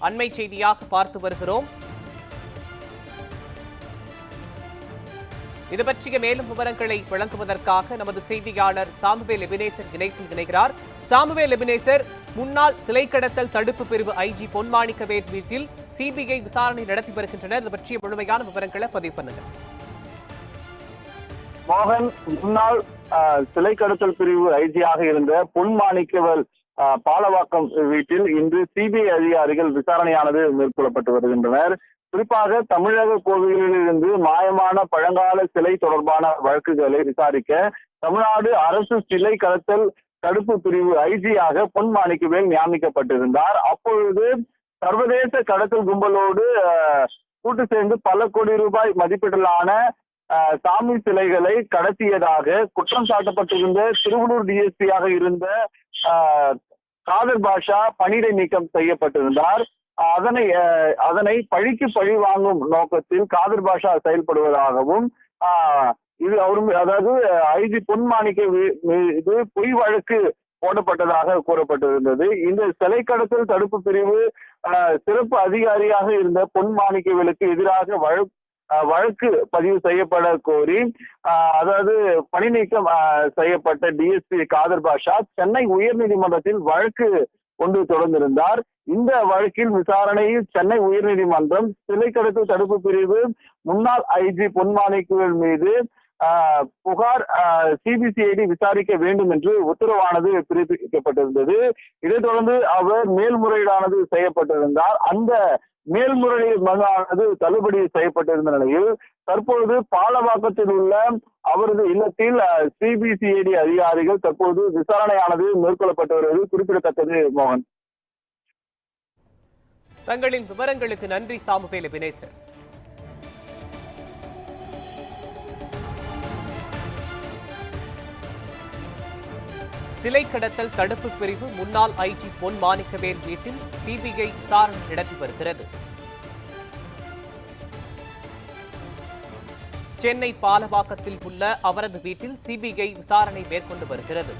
அண்மை செய்தியாக பார்த்து வருகிறோம். இது பற்றிய மேலும் விவரங்களை வழங்குவதற்காக நமது செய்தியாளர் சாமுவேல் லெபினேசர் இணைப்பில் இணைகிறார். சாமுவேல் லெபினேசர் முன்னாள் சிலை கடத்தல் தடுப்பு பிரிவு ஐஜி பொன்மாணிக்கவேல் வீட்டில் சிபிஐ விசாரணை நடத்தி வருகின்றனர். இது பற்றிய முழுமையான விவரங்களை பதிவு பண்ணுங்க. மோகன் முன்னாள் ஆஹ், சிலை கடத்தல் பிரிவு ஐஜியாக இருந்த பொன்மாணிக்கவல் பாலவாக்கம் வீட்டில் இன்று சிபிஐ அதிகாரிகள் விசாரணையானது மேற்கொள்ளப்பட்டு வருகின்றனர். குறிப்பாக தமிழக கோவில்களில் இருந்து மாயமான பழங்கால சிலை தொடர்பான வழக்குகளை விசாரிக்க தமிழ்நாடு அரசு சிலை கடத்தல் தடுப்பு பிரிவு ஐஜியாக பொன் மாணிக்கவேல் நியமிக்கப்பட்டிருந்தார். அப்பொழுது சர்வதேச கடத்தல் கும்பலோடு ஆஹ், கூட்டு சேர்ந்து பல கோடி ரூபாய் மதிப்பீட்டிலான ஆஹ், சாமி சிலைகளை கடத்தியதாக குற்றம் சாட்டப்பட்டிருந்த திருவள்ளூர் டிஎஸ்பியாக இருந்த ஆஹ், காதர் பாஷா பணியிடை நீக்கம் செய்யப்பட்டிருந்தார். அதனை அதனை பழிக்கு பழி வாங்கும் நோக்கத்தில் காதர் பாஷா செயல்படுவதாகவும் ஆஹ், இது அவரும் அதாவது ஐஜி பொன்மாணிக்க மீது பொய் வழக்கு போடப்பட்டதாக கூறப்பட்டிருந்தது. இந்த சிலை கடத்தல் தடுப்பு பிரிவு ஆஹ், சிறப்பு அதிகாரியாக இருந்த பொன் மாணிக்கவிலுக்கு எதிராக வழக்கு வழக்கு பதிவு செய்யப்பட கோரி ஆஹ், அதாவது பணி நீக்கம் செய்யப்பட்ட டிஎஸ்பி காதர் பாஷா சென்னை உயர்நீதிமன்றத்தில் வழக்கு கொண்டு தொடர்ந்திருந்தார். இந்த வழக்கில் விசாரணையில் சென்னை உயர்நீதிமன்றம் சிலை கடத்தல் தடுப்பு பிரிவு முன்னாள் ஐஜி பொன்மாணிக்குவல் மீது புகார் சிபிசிஐடி விசாரிக்க வேண்டும் என்று உத்தரவானது பிறப்பிக்கப்பட்டிருந்தது. இதைத் தொடர்ந்து அவர் மேல்முறையீடானது செய்யப்பட்டிருந்தார். அந்த மேல்முறையீடு மனுவானது தள்ளுபடி செய்யப்பட்டிருந்த நிலையில் தற்பொழுது பாலவாக்கத்தில் உள்ள அவரது இல்லத்தில் சிபிசிஐடி அதிகாரிகள் தற்போது விசாரணையானது மேற்கொள்ளப்பட்டு வருவது குறிப்பிடத்தக்கது மோகன். தங்களின் விவரங்களுக்கு நன்றி சாமுவேலு வினேசன். சிலை கடத்தல் தடுப்பு பிரிவு முன்னாள் ஐஜி பொன் மாணிக்கவேல் வீட்டில் சிபிஐ விசாரணை நடத்தி வருகிறது. சென்னை பாலவாக்கத்தில் உள்ள அவரது வீட்டில் சிபிஐ விசாரணை மேற்கொண்டு வருகிறது.